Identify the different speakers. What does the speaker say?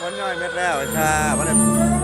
Speaker 1: ฝนย่อยเม็ดแล้วจ้าวันนี้